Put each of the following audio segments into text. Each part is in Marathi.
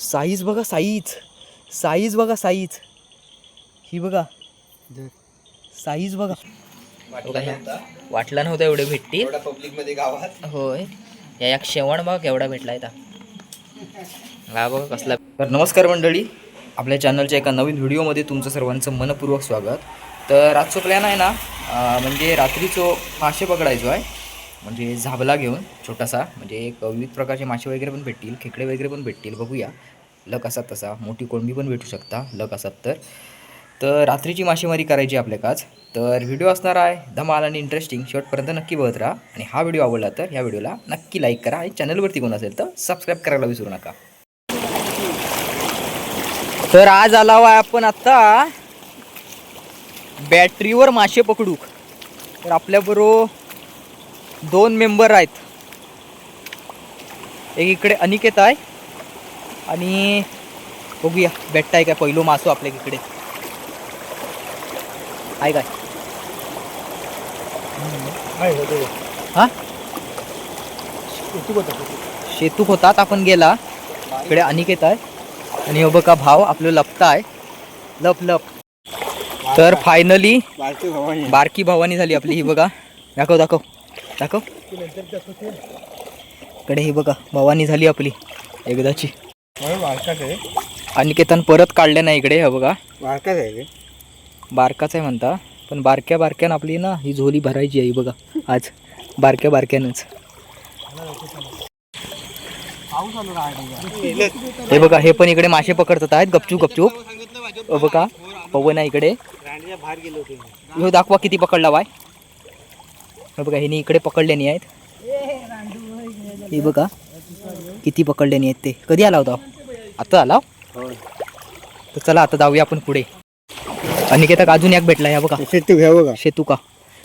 साईज बघा साईज. साईज बघा साईज. ही बघा. साईज बघा. बघा ह्या. वाटला नव्हता एवढे भेटतील पब्लिकमध्ये गावात. होय. या एक शेवण बघा केवढा भेटला हा बघा कसला. तर नमस्कार मंडळी. आपल्या चॅनलच्या एका नवीन व्हिडिओमध्ये तुमचं सर्वांचं मनपूर्वक स्वागत. तर आजचं प्लॅन आहे ना म्हणजे रात्रीचं मासे पकडायचो आहे. म्हणजे झाबला घेऊन छोटासा म्हणजे एक विविध प्रकारचे मासे वगैरे पण भेटतील खेकडे वगैरे पण भेटतील बघूया. लक असा तसा मोठी कोळंबी पण भेटू शकता लक असतात तर. तर रात्रीची मासेमारी करायची आपल्या काच तर व्हिडिओ असणार आहे धमाल आणि इंटरेस्टिंग शेवटपर्यंत नक्की बघत राहा. आणि हा व्हिडिओ आवडला तर ह्या व्हिडिओला नक्की लाईक करा आणि चॅनलवरती कोण असेल तर सबस्क्राईब करायला विसरू नका. तर आज आला आहे आपण आत्ता बॅटरीवर मासे पकडू. तर आपल्याबरोबर दोन मेंबर आहेत. एक इकडे अनिकेत आहे आणि बघूया भेटताय काय? पहिलो मासो आपल्या इकडे. आहे काय? हा? शेतूक होतात आपण गेला. इकडे अनिकेत आहे. आणि हो बघा भाव आपलं लपता आहे. लप लप. तर फायनली बारकी भावानी झाली आपली ही बघा. दाखव दाखव. दाखव. इकडे ही बघा भवानी झाली आपली एकदाची. अनिकेतन परत काढले ना इकडे हे बघा. बारकाच आहे बारकाच आहे म्हणता पण बारक्या बारक्यानं आपली ना ही झोली भरायची आहे बघा आज. बारक्या बारक्यानंच. हे बघा हे पण इकडे मासे पकडतात आहेत गपचूप गपचूप. अ बघा पवन आहे इकडे. दाखवा किती पकडला बाय. हे बघा ह्यानी इकडे पकडल्यानी आहेत. हे बघा किती पकडल्यानी आहेत ते. कधी आला होता? आता आला? तर चला आता जाऊया आपण पुढे. अनिकेतक अजून एक भेटला ह्या बघा. शेतू घ्या बघा. शेतुका.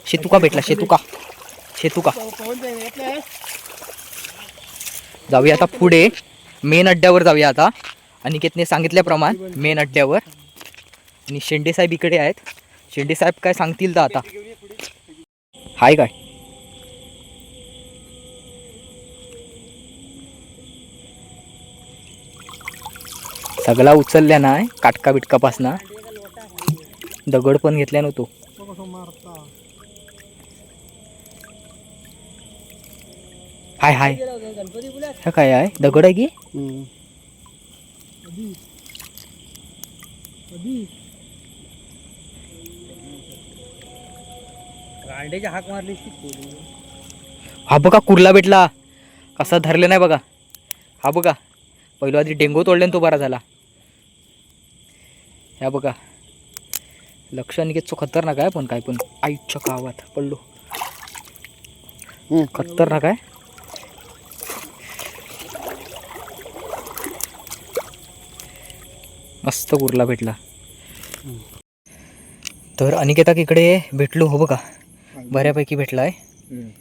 शेतुका भेटला शेतुका. शेतुका. जाऊया आता पुढे. मेन अड्ड्यावर जाऊया आता. अनिकेतने सांगितल्याप्रमाणे मेन अड्ड्यावर. आणि शेंडे साहेब इकडे आहेत. शेंडे साहेब काय सांगतील तर आता. हाय काय? सगळा उचलल्या ना काटका बिटकापासना दगड पण घेतल्या नव्हतो. हाय हाय. हा काय आहे दगड आहे की? हाक मारली हा बघा कुर्ला भेटला. कसा धरले नाही बघा. हा बघा. पहिला आधी डेंगू तोडल्यान तो बरा झाला. ह्या बघा. लक्ष निघेत खतरनाक आहे पण काय पण. आईच्या गावात पडलो. खतरनाक आहे. मस्त कुर्ला भेटला. तर अनिकेताक इकडे भेटलो हो बघा. बऱ्यापैकी भेटला आहे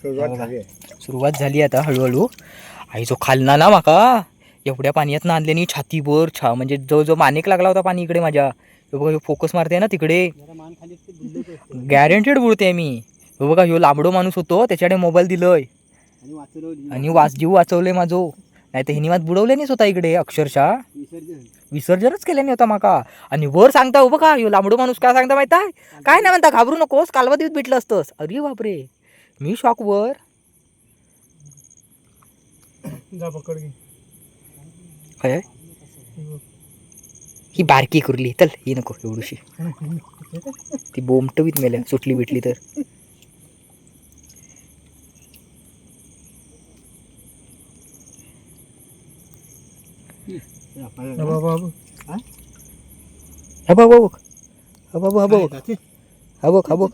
सुरुवात झाली सुरुवात झाली आता हळूहळू. आई जो खालना ना माका. एवढ्या पाण्यात ना छातीवर छा म्हणजे जो जो मानेक लागला होता पाणी इकडे माझ्या. हे बघा फोकस मारते ना तिकडे. गॅरंटेड बुडते मी. हे बघा ह्यो लांबडो माणूस होतो त्याच्याकडे मोबाईल दिलंय. आणि वाच जीव वाचवले माझो. नाही तर हिनिवात बुडवले नाही स्वतः इकडे अक्षरशः. विसर्जनच केल्याने होता माका. आणि वर सांगता हो बघा ह्यो लांबडो माणूस काय सांगता माहिती आहे? काय नाही म्हणता घाबरू नकोस कालवा दिवस भेटलं असतंस. अरे बापरे. मी शॉक वर. जा पकड काय? ही बारकी कुरली चल ही नको एवढीशी. ती बोमटवीत मेल्या सुटली बिटली तर. हा बघ. बघ हा बघ.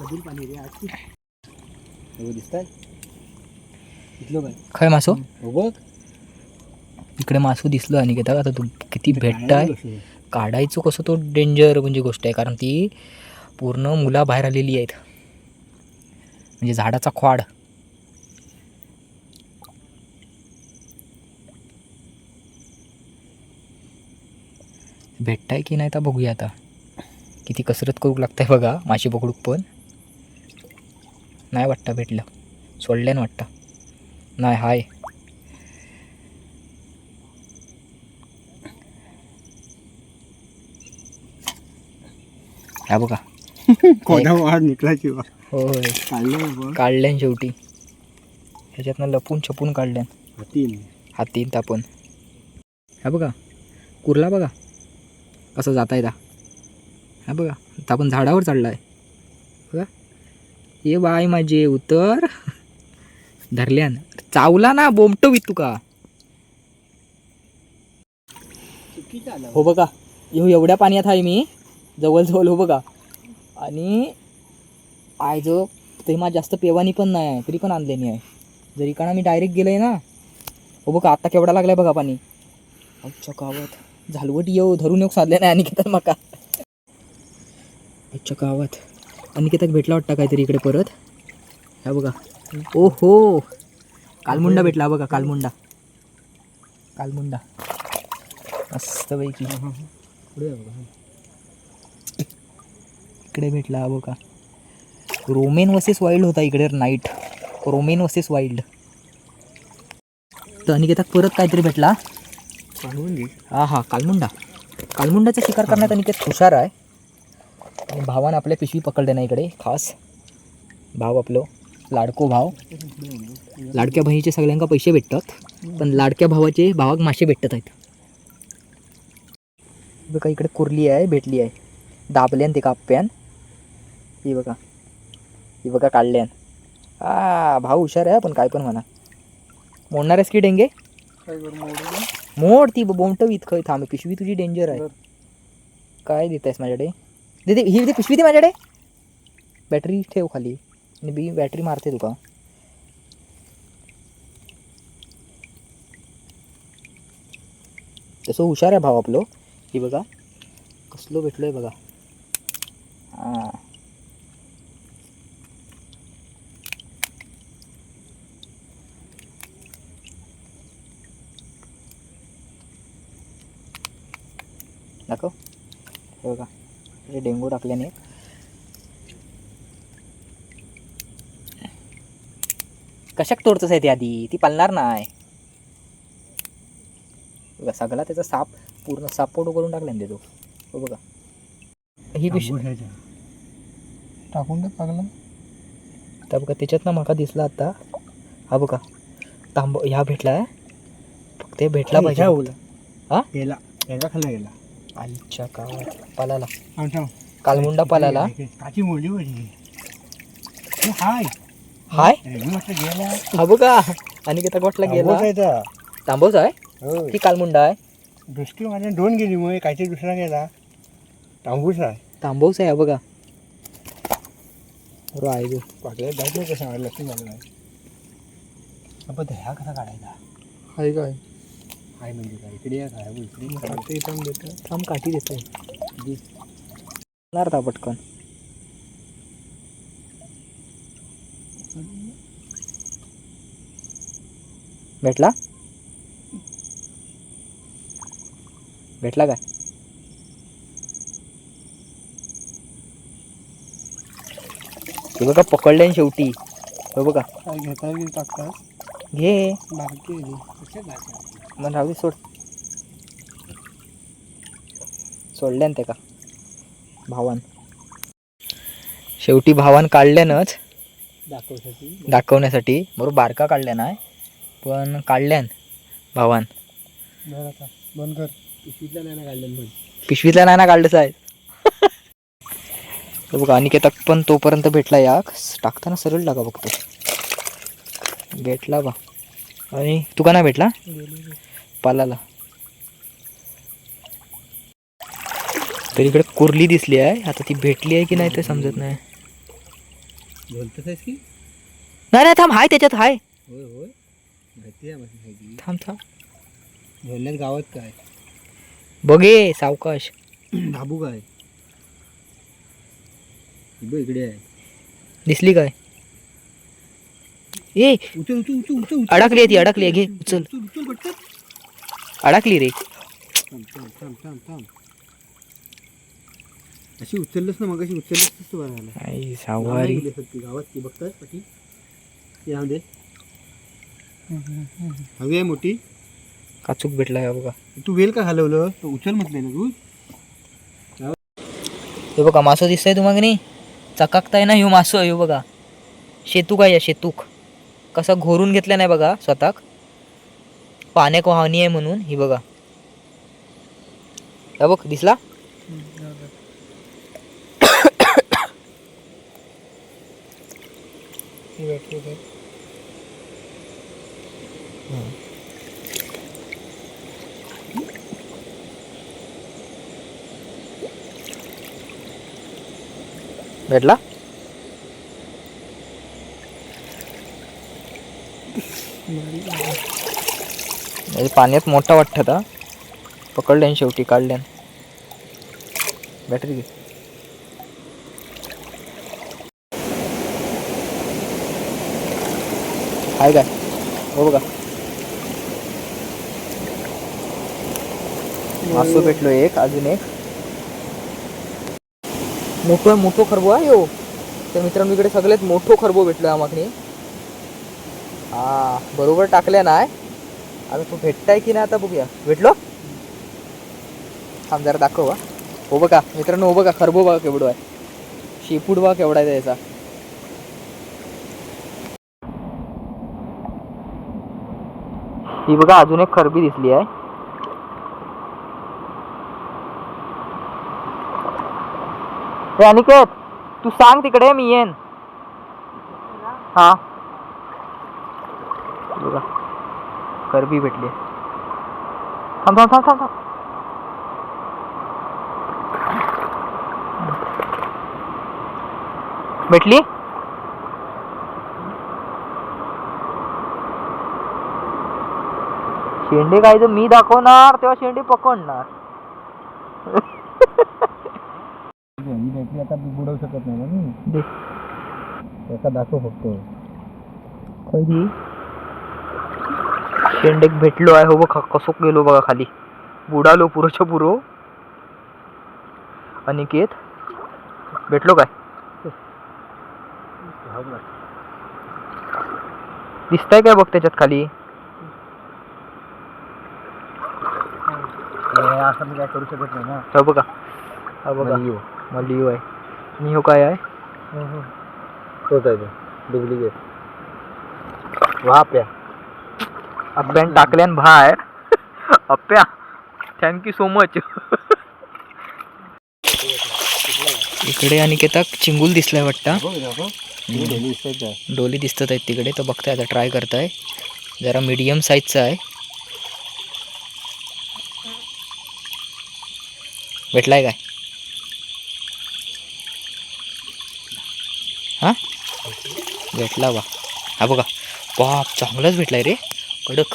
हा बघ हा बघ हा बघ नाही हाय कालमुंडा आहे होय काय मासो इकडे मासू दिसलं आणि घेता आता तू किती भेटताय? काढायचं कसं तो डेंजर म्हणजे गोष्ट आहे कारण ती पूर्ण मुला बाहेर आलेली आहेत. म्हणजे झाडाचा खोड भेटताय की नाही तर बघूया आता. किती कसरत करू लागताय बघा मासे पकडूक पण. नाही वाटतं भेटलं. सोडल्यान वाटतं. नाही हाय. हा बघा. कोणा वाढ निघलाची होय. काढलं काढल्यान शेवटी. ह्याच्यातनं लपून छपून काढल्यान. हातीन. हातीन तापून. हा बघा. कुर्ला बघा. कसं जाता येता हा बघा. तापून झाडावर चढलाय. हे बाय माझे उतर. धरल्यान. चावला ना बोमटो तुका का? हो बघा येऊ एवढ्या पाण्यात आहे मी. जवळजवळ हो बघा. आणि आय जो ते माझ जास्त पेवानी पण नाही आहे तरी पण आणलेली आहे. जरी कारण मी डायरेक्ट गेलोय ना हो बघा आता केवढा लागलाय बघा पाणी. अच्छा झालवट येऊ धरून येऊ साधले नाही आणि घेतात मका. अच्छा अनिकेताक भेटला वाटतं काहीतरी इकडे परत. ह्या बघा. ओ हो कालमुंडा भेटला हा बघा कालमुंडा. कालमुंडा. मस्त पैकी. इकडे भेटला हा बघा. रोमेन वसेस वाईल्ड होता इकडे नाईट. रोमेन वसेस वाईल्ड तर अनिकेताक परत काहीतरी भेटला. हा हा कालमुंडा. कालमुंडाचा शिकार करण्यात अनिकेत हुशार आहे. भावानं आपल्या पिशवी पकडले ना इकडे खास. भाव आपलं लाडको भाव. लाडक्या बहिणीचे सगळ्यांका पैसे भेटतात पण लाडक्या भावाचे भावाक मासे भेटत आहेत. बघा इकडे कुर्ली आहे भेटली आहे. दाबल्यान ते काप्यान ही बघा. ही बघा काढल्यान हा भाऊ हुशार आहे पण काय पण म्हणा. मोडणार आहेस की डेंगे? मोडू ती बोमट वित खय थांब पिशवी तुझी डेंजर आहे. काय देत आहेस माझ्याकडे? दे दे ही दे पिशवी दे माझ्याकडे. बॅटरी ठेव खाली. आणि बी बॅटरी मारते तुका. तसं हुशार आहे भाव आपलो. ही बघा. कसलो भेटलोय बघा. हां. दाखव. बघा. हे डेंगू टाकल्याने. कशाक तोडतंच आहे ती आधी? ती पालणार नाही. बघा सगळा त्याचा साप पूर्ण सापोटो करून टाकल्याने देतो हो बघा. ही पिशवी टाकून दे पागला. आता बघा त्याच्यात ना माका दिसला आता. हा बघा तांब ह्या भेटला आहे फक्त हे भेटला पाहिजे. हा? गेला खाल्ला गेला. आईच्या गावात पालाला. कालमुंडा पालाला. काची मोडली होती. हाय. हाय? हा बघा आणि किती गोठला गेला. तांबवच आहे? हो. की कालमुंडा आहे. दृष्टी माझ्या दोन गेली मग काहीतरी दुसरा गेला. तांबूस आहे. तांबवच आहे हा बघा. राय गो. पाकल्या जायचं कसं लक्ष झालं नाही. आपण ह्या कसा काढायचा? हाय काय? हाय म्हणजे काय इकडे या काय इकडे इथं देतो. थांब काठी देतोय. अर्धा पटकन. भेटला? भेटला काय? हे बघा पकडले न शेवटी. हे बघा. काय घेता की टाकता घे. बारकी कशा बारक्या मग राहू सोड सोडल्यान ते का भावान शेवटी भावान काढल्यानच दाखवसाठी दाखवण्यासाठी? बरोबर बारका काढल्या नाही. पण काढल्यान भावान. बंद कर. पिशवीतला नाही ना काढलं पण पिशवीतला नाही ना काढलंच आहे तर बघा अनिकेतक पण तोपर्यंत भेटला याक टाकताना सरळ टाका बघतो भेटला बा. आणि तुका नाही भेटला? पालाला तर इकडे कुर्ली दिसली आहे आता ती भेटली आहे की नाही ते समजत नाही बोलतच आहेस की नाही नाही थांब हाय त्याच्यात हाय होय होय माहिती आहे माहिती थांब थांब गावात काय बघे सावकाश धाबू काय बघ इकडे आहे दिसली काय ए उचल उचल उचल उचल उचल. अडकली आहे ती अडकली आहे घे उचल उचल उचल पटकन अडकली रे. थांब थांब थांब थांब थांब अशी उचललंस ना मग अशी उचललीस तू बघायला आई गावात ती बघतायस पाठी यामध्ये हवी आहे मोठी. काचूक भेटला का बघा. तू वेल का हलवलं? तो उचल म्हटलंय ना तू. हे बघा मासो दिसतंय तुम्हाला नाही चकाकताय ना ह्यो मासो ह्यो बघा. शेतूक आहे या शेतूक. कसा घोरून घेतला नाही बघा स्वतःक. पाण्याक वाहनी आहे म्हणून ही बघा. हे बघ दिसला? भेटला? म्हणजे पाण्यात मोठा वाटत आता. पकडल्यान शेवटी काढल्यान. बॅटरी घे. आहे काय? हो बघा. मासो भेटलो एक अजून एक. मोठो मोठो खरबो आहे हो. तर मित्रांनो इकडे सगळ्यात मोठो खरबो भेटलो आम्हाला हा बरोबर टाकल्या नाही आता तू भेटताय की नाही आता बघूया. भेटलो? थांब जरा दाखव हो. बघा मित्रांनो हो बघा खरबो बघा केवढो आहे. शेपूट बघा केवढा आहे त्याचा. ही बघा अजून एक खरबी दिसली आहे. हे अनिकेत तू सांग तिकडे मी येईन. हा. बघा. करबी भेटली. थांब थांब थांब थांब थांब. भेटली? शेंडे काय तर मी दाखवणार तेव्हा शेंडे पकडणार. ही बॅटरी आता बुडवू शकत नाही ना मी. दाखव फक्त. कधी शेंडेक भेटलो आहे हो बघा कसो गेलो बघा खाली. बुडालो पुरोच्या पुरो. अनिकेत भेटलो काय? दिसतंय काय बघ त्याच्यात खाली? हे असं मी काय करू शकत नाही ना हा बघा. हा बघा. मलियो. मलियो आहे. आणि हो काय आहे? तोच आहे डुप्लिकेट. वाप्या अप्प्यान टाकल्यान बाहेर. अप्प्या थँक्यू सो मच इकडे अनिकेताक चिंगूल दिसलाय वाटतं. डेली दिसतंय आहे डोली दिसतात आहेत तिकडे तर बघताय आता ट्राय करताय. जरा मीडियम साईजचा आहे. भेटलाय काय? हा? भेटला बा. हा बघा. बाप चांगलाच भेटलाय रे. कडक.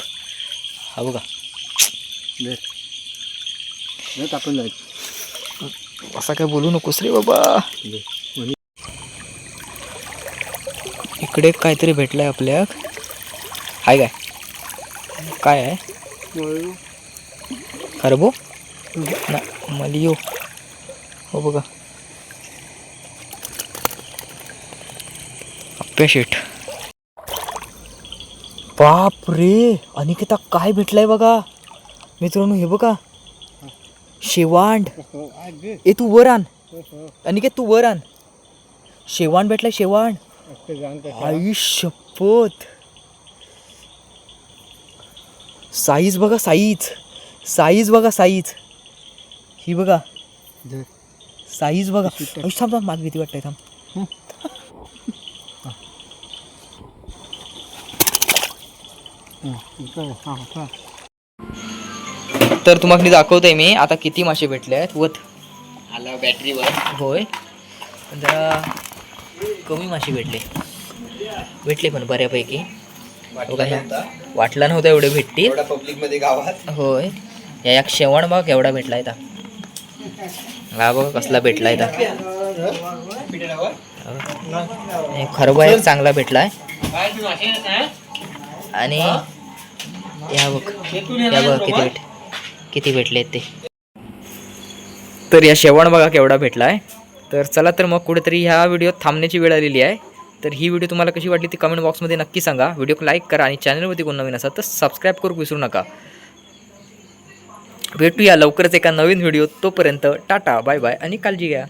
हा बघा. भेट आपण जायचं असा काय बोलू नकोस रे बाबा. इकडे काहीतरी भेटलंय आपल्या. हाय काय? काय आहे? खरबो ना मलियो हो बघा. अप्प्या शेट बाप रे अनिकेता काय भेटलंय बघा. मित्रांनो हे बघा. शेवांड. ए तू वर आण. अनिकेत तू वर आण. शेवाण भेटलाय शेवाण आई शपथ. साईज बघा साईज. साईज बघा साईज. ही बघा. साईज बघा. थांब थांब माझ भीती वाटतंय थांब. तर तुम्हाला मी दाखवतोय मी आता किती मासे भेटले आहेत? वत. आला बॅटरीवर. होय. जरा कमी मासे भेटले. भेटले पण बऱ्यापैकी. वाटला नव्हता. एवढे भेटतील. पब्लिकमध्ये गावात. होय. या एक शेवण बघ एवढा भेटलाय ता हा बघ कसला भेटलाय ता खरबा एक चांगला भेटलाय. आणि या बघ. या बघ किती भेट किती भेटले ते. तर या शेवण बघा केवढा भेटला आहे तर चला तर मग कुठेतरी ह्या व्हिडिओ थांबण्याची वेळ आलेली आहे. तर ही व्हिडिओ तुम्हाला कशी वाटली ती कमेंट बॉक्समध्ये नक्की सांगा. व्हिडिओ लाईक करा आणि चॅनलवरती कोण नवीन असाल तर सबस्क्राईब करू विसरू नका. भेटूया लवकरच एका नवीन व्हिडिओ तोपर्यंत टाटा बाय बाय आणि काळजी घ्या.